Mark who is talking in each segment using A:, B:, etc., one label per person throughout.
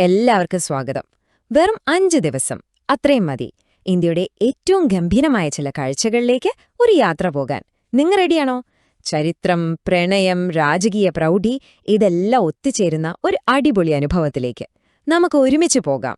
A: എല്ലാവർക്കും സ്വാഗതം. വെറും അഞ്ച് ദിവസം അത്രയും മതി. ഇന്ത്യയുടെ ഏറ്റവും ഗംഭീരമായ ചില കാഴ്ചകളിലേക്ക് ഒരു യാത്ര പോകാൻ. നിങ്ങൾ റെഡിയാണോ ചരിത്രം പ്രണയം രാജകീയ പ്രൗഢി ഇതെല്ലാം ഒത്തുചേരുന്ന ഒരു അടിപൊളി അനുഭവത്തിലേക്ക്. നമുക്ക് ഒരുമിച്ച് പോകാം.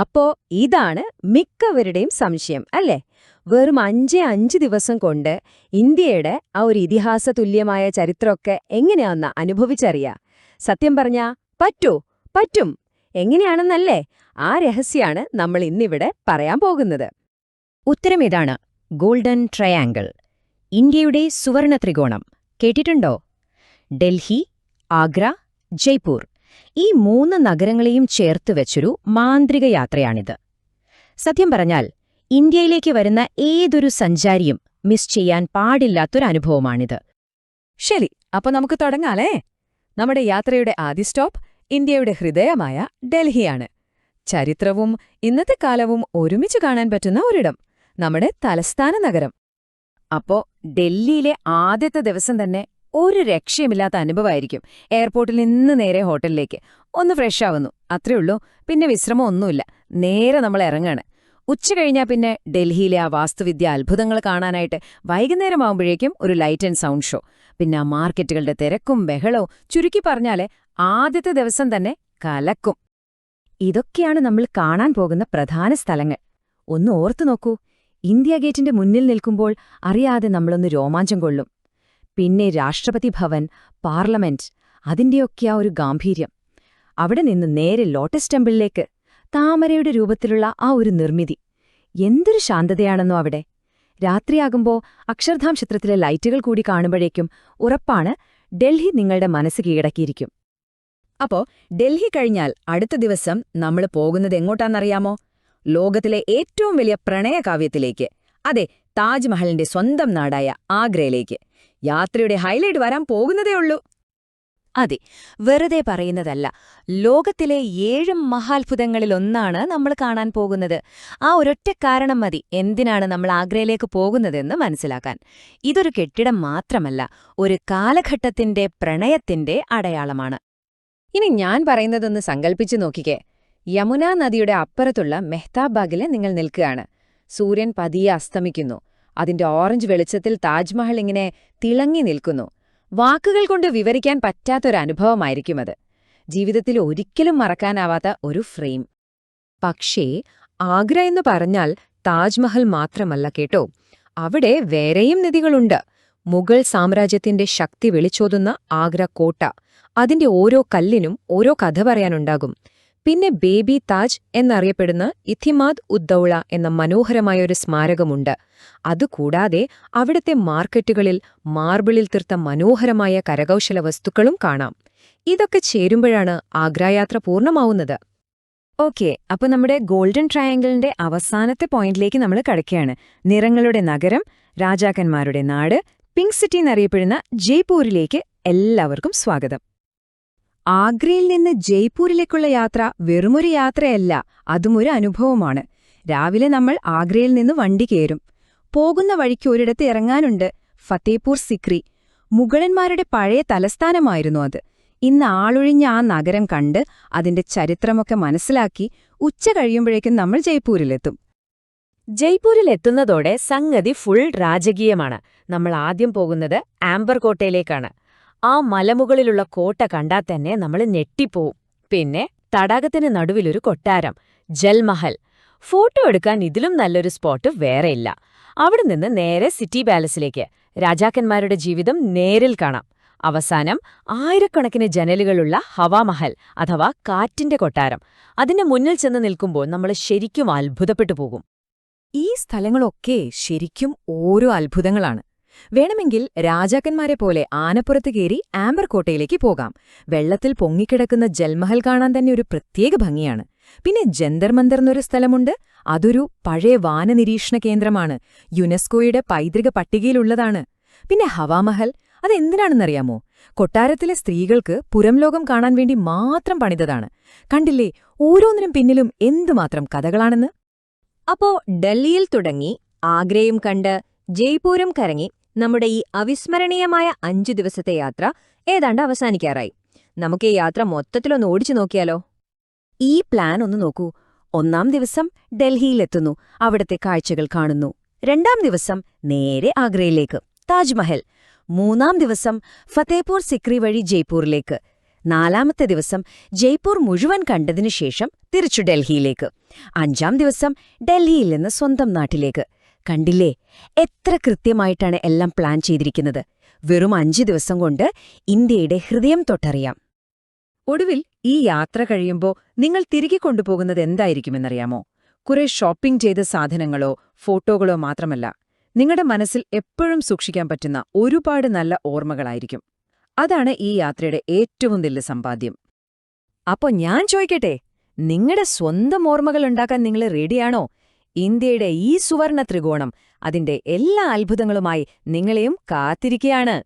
A: അപ്പോ ഇതാണ് മിക്കവരുടെയും സംശയം അല്ലേ? വെറും അഞ്ചേ അഞ്ച് ദിവസം കൊണ്ട് ഇന്ത്യയുടെ ആ ഒരു ഇതിഹാസ തുല്യമായ ചരിത്രമൊക്കെ എങ്ങനെയാണെന്ന് അനുഭവിച്ചറിയാ. സത്യം പറഞ്ഞാ പറ്റൂ. പറ്റും. എങ്ങനെയാണെന്നല്ലേ? ആ രഹസ്യമാണ് നമ്മൾ ഇന്നിവിടെ പറയാൻ പോകുന്നത്. ഉത്തരം ഇതാണ്. Golden triangle. ഇന്ത്യയുടെ സുവർണ ത്രികോണം. കേട്ടിട്ടുണ്ടോ? ഡൽഹി ആഗ്ര ജയ്പൂർ. ഈ മൂന്ന് നഗരങ്ങളെയും ചേർത്ത് വെച്ചൊരു മാന്ത്രിക യാത്രയാണിത്. സത്യം പറഞ്ഞാൽ ഇന്ത്യയിലേക്ക് വരുന്ന ഏതൊരു സഞ്ചാരിയും മിസ് ചെയ്യാൻ പാടില്ലാത്തൊരനുഭവമാണിത്
B: ശരി അപ്പൊ നമുക്ക് തുടങ്ങാലേ നമ്മുടെ യാത്രയുടെ ആദ്യ സ്റ്റോപ്പ് ഇന്ത്യയുടെ ഹൃദയമായ ഡൽഹിയാണ്. ചരിത്രവും ഇന്നത്തെ കാലവും ഒരുമിച്ച് കാണാൻ പറ്റുന്ന ഒരിടം നമ്മുടെ തലസ്ഥാന നഗരം.
A: അപ്പോ ഡൽഹിയിലെ ആദ്യത്തെ ദിവസം തന്നെ ഒരു രക്ഷയുമില്ലാത്ത അനുഭവമായിരിക്കും. എയർപോർട്ടിൽ നിന്ന് നേരെ ഹോട്ടലിലേക്ക്. ഒന്ന് ഫ്രഷ് ആവുന്നു. അത്രേ ഉള്ളൂ. പിന്നെ വിശ്രമം ഒന്നുമില്ല. നേരെ നമ്മൾ ഇറങ്ങാണ്. ഉച്ച കഴിഞ്ഞാൽ പിന്നെ ഡൽഹിയിലെ ആ വാസ്തുവിദ്യ അത്ഭുതങ്ങൾ കാണാനായിട്ട് വൈകുന്നേരമാവുമ്പോഴേക്കും ഒരു ലൈറ്റ് ആൻഡ് സൗണ്ട് ഷോ. പിന്നെ ആ മാർക്കറ്റുകളുടെ തിരക്കും ബഹളവും ചുരുക്കി പറഞ്ഞാൽ ആദ്യത്തെ ദിവസം തന്നെ കലക്കും. ഇതൊക്കെയാണ് നമ്മൾ കാണാൻ പോകുന്ന പ്രധാന സ്ഥലങ്ങൾ. ഒന്ന് ഓർത്തു നോക്കൂ. ഇന്ത്യ ഗേറ്റിന്റെ മുന്നിൽ നിൽക്കുമ്പോൾ അറിയാതെ നമ്മളൊന്ന് രോമാഞ്ചം കൊള്ളും. പിന്നെ രാഷ്ട്രപതി ഭവൻ പാർലമെന്റ് അതിന്റെയൊക്കെ ആ ഒരു ഗാംഭീര്യം. അവിടെ നിന്ന് നേരെ ലോട്ടസ് ടെമ്പിളിലേക്ക് താമരയുടെ രൂപത്തിലുള്ള ആ ഒരു നിർമ്മിതി. എന്തൊരു ശാന്തതയാണെന്നോ അവിടെ. രാത്രിയാകുമ്പോ അക്ഷർധാം ചിത്രത്തിലെ ലൈറ്റുകൾ കൂടി കാണുമ്പോഴേക്കും ഉറപ്പാണ് ഡൽഹി നിങ്ങളുടെ മനസ്സ് കീഴടക്കിയിരിക്കും. അപ്പോ ഡൽഹി കഴിഞ്ഞാൽ അടുത്ത ദിവസം നമ്മൾ പോകുന്നത് എങ്ങോട്ടാണെന്നറിയാമോ? ലോകത്തിലെ ഏറ്റവും വലിയ പ്രണയകാവ്യത്തിലേക്ക്. അതെ താജ്മഹലിന്റെ സ്വന്തം നാടായ ആഗ്രയിലേക്ക്. യാത്രയുടെ ഹൈലൈറ്റ് വരാൻ പോകുന്നതേ ഉള്ളൂ. അതെ വെറുതെ പറയുന്നതല്ല. ലോകത്തിലെ ഏഴ് മഹാത്ഭുതങ്ങളിലൊന്നാണ് നമ്മൾ കാണാൻ പോകുന്നത്. ആ ഒരൊറ്റ കാരണം മതി. എന്തിനാണ് നമ്മൾ ആഗ്രയിലേക്ക് പോകുന്നതെന്ന് മനസ്സിലാക്കാൻ. ഇതൊരു കെട്ടിടം മാത്രമല്ല ഒരു കാലഘട്ടത്തിന്റെ പ്രണയത്തിന്റെ അടയാളമാണ്. ഇനി ഞാൻ പറയുന്നതൊന്ന് സങ്കൽപ്പിച്ചു നോക്കിക്കേ. യമുനാ നദിയുടെ അപ്പുറത്തുള്ള മെഹ്താബാഗിൽ നിങ്ങൾ നിൽക്കുകയാണ്. സൂര്യൻ പതിയെ അസ്തമിക്കുന്നു. അതിന്റെ ഓറഞ്ച് വെളിച്ചത്തിൽ താജ്മഹൽ ഇങ്ങനെ തിളങ്ങി നിൽക്കുന്നു. വാക്കുകൾ കൊണ്ട് വിവരിക്കാൻ പറ്റാത്തൊരനുഭവമായിരിക്കും അത്. ജീവിതത്തിൽ ഒരിക്കലും മറക്കാനാവാത്ത ഒരു ഫ്രെയിം. പക്ഷേ ആഗ്ര എന്ന് പറഞ്ഞാൽ താജ്മഹൽ മാത്രമല്ല കേട്ടോ. അവിടെ വേറെയും നദികളുണ്ട്. മുഗൾ സാമ്രാജ്യത്തിന്റെ ശക്തി വിളിച്ചോതുന്ന ആഗ്ര കോട്ട. അതിന്റെ ഓരോ കല്ലിനും ഓരോ കഥ പറയാനുണ്ടാകും. പിന്നെ ബേബി താജ് എന്നറിയപ്പെടുന്ന ഇഥിമാദ് ഉദ്ദൌള എന്ന മനോഹരമായ ഒരു സ്മാരകമുണ്ട്. അതുകൂടാതെ അവിടത്തെ മാർക്കറ്റുകളിൽ മാർബിളിൽ തീർത്ത മനോഹരമായ കരകൗശല വസ്തുക്കളും കാണാം. ഇതൊക്കെ ചേരുമ്പോഴാണ് ആഗ്രായാത്ര പൂർണമാവുന്നത്. ഓക്കെ അപ്പൊ നമ്മുടെ ഗോൾഡൻ ട്രയാങ്കിളിന്റെ അവസാനത്തെ പോയിന്റിലേക്ക് നമ്മൾ കടക്കുകയാണ്. നിറങ്ങളുടെ നഗരം രാജാക്കന്മാരുടെ നാട് പിങ്ക് സിറ്റി എന്നറിയപ്പെടുന്ന ജയ്പൂരിലേക്ക് എല്ലാവർക്കും സ്വാഗതം. ആഗ്രയിൽ നിന്ന് ജയ്പൂരിലേക്കുള്ള യാത്ര വെറുമൊരു യാത്രയല്ല അതുമൊരു അനുഭവമാണ്. രാവിലെ നമ്മൾ ആഗ്രയിൽ നിന്ന് വണ്ടി കയറും. പോകുന്ന വഴിക്ക് ഒരിടത്ത് ഇറങ്ങാനുണ്ട് ഫത്തേപൂർ സിക്രി. മുഗളന്മാരുടെ പഴയ തലസ്ഥാനമായിരുന്നു അത്. ഇന്ന് ആളൊഴിഞ്ഞ ആ നഗരം കണ്ട് അതിന്റെ ചരിത്രമൊക്കെ മനസ്സിലാക്കി ഉച്ച കഴിയുമ്പോഴേക്കും നമ്മൾ ജയ്പൂരിലെത്തും. ജയ്പൂരിലെത്തുന്നതോടെ സംഗതി ഫുൾ രാജകീയമാണ്. നമ്മൾ ആദ്യം പോകുന്നത് ആംബർ കോട്ടയിലേക്കാണ്. ആ മലമുകളിലുള്ള കോട്ട കണ്ടാൽ തന്നെ നമ്മൾ ഞെട്ടിപ്പോവും. പിന്നെ തടാകത്തിന് നടുവിലൊരു കൊട്ടാരം ജൽമഹൽ. ഫോട്ടോ എടുക്കാൻ ഇതിലും നല്ലൊരു സ്പോട്ട് വേറെയില്ല അവിടെ നിന്ന് നേരെ സിറ്റി പാലസിലേക്ക്. രാജാക്കന്മാരുടെ ജീവിതം നേരിൽ കാണാം. അവസാനം ആയിരക്കണക്കിന് ജനലുകളുള്ള ഹവാമഹൽ അഥവാ കാറ്റിന്റെ കൊട്ടാരം. അതിന്റെ മുന്നിൽ ചെന്ന് നിൽക്കുമ്പോൾ നമ്മൾ ശരിക്കും അത്ഭുതപ്പെട്ടു പോകും. ഈ സ്ഥലങ്ങളൊക്കെ ശരിക്കും ഓരോ അത്ഭുതങ്ങളാണ്. വേണമെങ്കിൽ രാജാക്കന്മാരെ പോലെ ആനപ്പുറത്ത് കയറി ആംബർ കോട്ടയിലേക്ക് പോകാം. വെള്ളത്തിൽ പൊങ്ങിക്കിടക്കുന്ന ജൽമഹൽ കാണാൻ തന്നെ ഒരു പ്രത്യേക ഭംഗിയാണ്. പിന്നെ ജന്തർ മന്ദർ എന്നൊരു സ്ഥലമുണ്ട്. അതൊരു പഴയ വാനനിരീക്ഷണ കേന്ദ്രമാണ്. യുനെസ്കോയുടെ പൈതൃക പട്ടികയിലുള്ളതാണ്. പിന്നെ ഹവാമഹൽ അതെന്തിനാണെന്നറിയാമോ? കൊട്ടാരത്തിലെ സ്ത്രീകൾക്ക് പുറംലോകം കാണാൻ വേണ്ടി മാത്രം പണിതതാണ്. കണ്ടില്ലേ ഓരോന്നിനും പിന്നിലും എന്തുമാത്രം കഥകളാണെന്ന്? അപ്പോ ഡൽഹിയിൽ തുടങ്ങി ആഗ്രയും കണ്ട് ജയ്പൂരും കറങ്ങി നമ്മുടെ ഈ അവിസ്മരണീയമായ അഞ്ചു ദിവസത്തെ യാത്ര ഏതാണ്ട് അവസാനിക്കാറായി. നമുക്ക് ഈ യാത്ര മൊത്തത്തിലൊന്ന് ഓടിച്ചു നോക്കിയാലോ? ഈ പ്ലാൻ ഒന്ന് നോക്കൂ. ഒന്നാം ദിവസം ഡൽഹിയിലെത്തുന്നു. അവിടുത്തെ കാഴ്ചകൾ കാണുന്നു. രണ്ടാം ദിവസം നേരെ ആഗ്രയിലേക്ക് താജ്മഹൽ. മൂന്നാം ദിവസം ഫത്തേപൂർ സിക്രി വഴി ജയ്പൂരിലേക്ക്. നാലാമത്തെ ദിവസം ജയ്പൂർ മുഴുവൻ കണ്ടതിനു ശേഷം തിരിച്ചു ഡൽഹിയിലേക്ക്. അഞ്ചാം ദിവസം ഡൽഹിയിൽ നിന്ന് സ്വന്തം നാട്ടിലേക്ക്. കണ്ടില്ലേ എത്ര കൃത്യമായിട്ടാണ് എല്ലാം പ്ലാൻ ചെയ്തിരിക്കുന്നത്. വെറും അഞ്ചു ദിവസം കൊണ്ട് ഇന്ത്യയുടെ ഹൃദയം തൊട്ടറിയാം.
B: ഒടുവിൽ ഈ യാത്ര കഴിയുമ്പോൾ നിങ്ങൾ തിരികെ കൊണ്ടുപോകുന്നത് എന്തായിരിക്കുമെന്നറിയാമോ? കുറെ ഷോപ്പിംഗ് ചെയ്ത സാധനങ്ങളോ ഫോട്ടോകളോ മാത്രമല്ല നിങ്ങളുടെ മനസ്സിൽ എപ്പോഴും സൂക്ഷിക്കാൻ പറ്റുന്ന ഒരുപാട് നല്ല ഓർമ്മകളായിരിക്കും. അതാണ് ഈ യാത്രയുടെ ഏറ്റവും വലിയ സമ്പാദ്യം. അപ്പോ ഞാൻ ചോദിക്കട്ടെ നിങ്ങളുടെ സ്വന്തം ഓർമ്മകൾ ഉണ്ടാക്കാൻ നിങ്ങൾ റെഡിയാണോ? ഇന്ത്യയുടെ ഈ സുവർണ ത്രികോണം അതിന്റെ എല്ലാ അത്ഭുതങ്ങളുമായി നിങ്ങളെയും കാത്തിരിക്കയാണ്.